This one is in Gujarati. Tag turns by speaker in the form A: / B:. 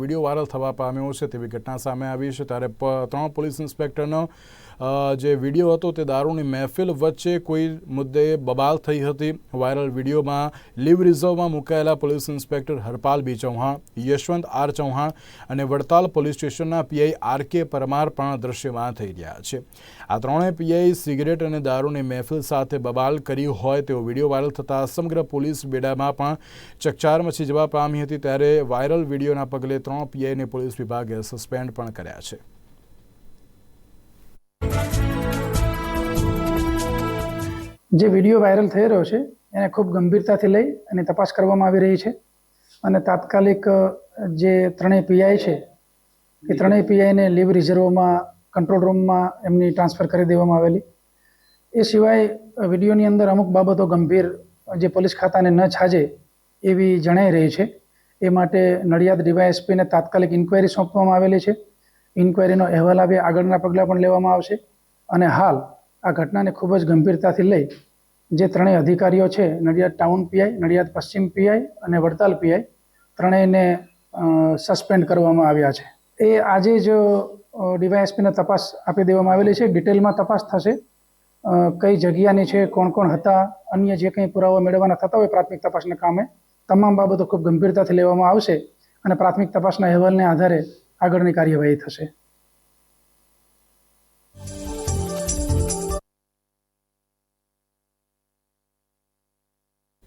A: વીડિયો વાયરલ થવા પામ્યો છે તેવી ઘટના સામે આવી છે. ત્યારે ત્રણ પોલીસ ઇન્સ્પેક્ટરનો જે વીડિયો હતો તે દારૂની મહેફિલ વચ્ચે કોઈ મુદ્દે બબાલ થઈ હતી. વાયરલ વિડીયોમાં લીવ રિઝર્વમાં મુકાયેલા police inspector Harpal B Chauhan, Yashwant R Chauhan અને વડતાલ પોલીસ સ્ટેશનના પીઆઈ આર કે પરમાર પણ દ્રશ્યમાન થઈ રહ્યા છે. આ ત્રણેય પીઆઈ સિગરેટ અને દારૂની મહેફિલ સાથે બબાલ કરી હોય તેવો વીડિયો વાયરલ થતાં સમગ્ર પોલીસ બેડામાં પણ ચકચાર મચી જવા પામી હતી. ત્યારે વાયરલ વિડીયોના પગલે ત્રણ પીઆઈને પોલીસ વિભાગે સસ્પેન્ડ પણ કર્યા છે.
B: જે વીડિયો વાયરલ થઈ રહ્યો છે, એને ખૂબ ગંભીરતાથી લઈ અને તપાસ કરવામાં આવી રહી છે. અને તાત્કાલિક જે ત્રણેય પીઆઈ છે, એ ત્રણેય પીઆઈને લીવ રિઝર્વમાં, કંટ્રોલ રૂમમાં એમની ટ્રાન્સફર કરી દેવામાં આવેલી. એ સિવાય વિડીયોની અંદર અમુક બાબતો ગંભીર, જે પોલીસ ખાતાને ન છાજે એવી જણાઈ રહી છે. એ માટે નડિયાદ ડીવાયએસપીને તાત્કાલિક ઇન્કવાયરી સોંપવામાં આવેલી છે. ઇન્કવાયરીનો અહેવાલ આવે, આગળના પગલાં પણ લેવામાં આવશે. અને હાલ આ ઘટનાને ખૂબ જ ગંભીરતાથી લઈ જે ત્રણેય અધિકારીઓ છે, નડિયાદ ટાઉન પીઆઈ, નડિયાદ પશ્ચિમ પીઆઈ અને વડતાલ પીઆઈ, ત્રણેયને સસ્પેન્ડ કરવામાં આવ્યા છે. એ આજે જ ડીવાયએસપીને તપાસ આપી દેવામાં આવેલી છે. ડિટેલમાં તપાસ થશે. કઈ જગ્યાની છે, કોણ કોણ હતા, અન્ય જે કંઈ પુરાવા મેળવવાના થતા હોય પ્રાથમિક તપાસના કામે તમામ બાબતો ખૂબ ગંભીરતાથી લેવામાં આવશે અને પ્રાથમિક તપાસના અહેવાલને આધારે આગળની કાર્યવાહી થશે.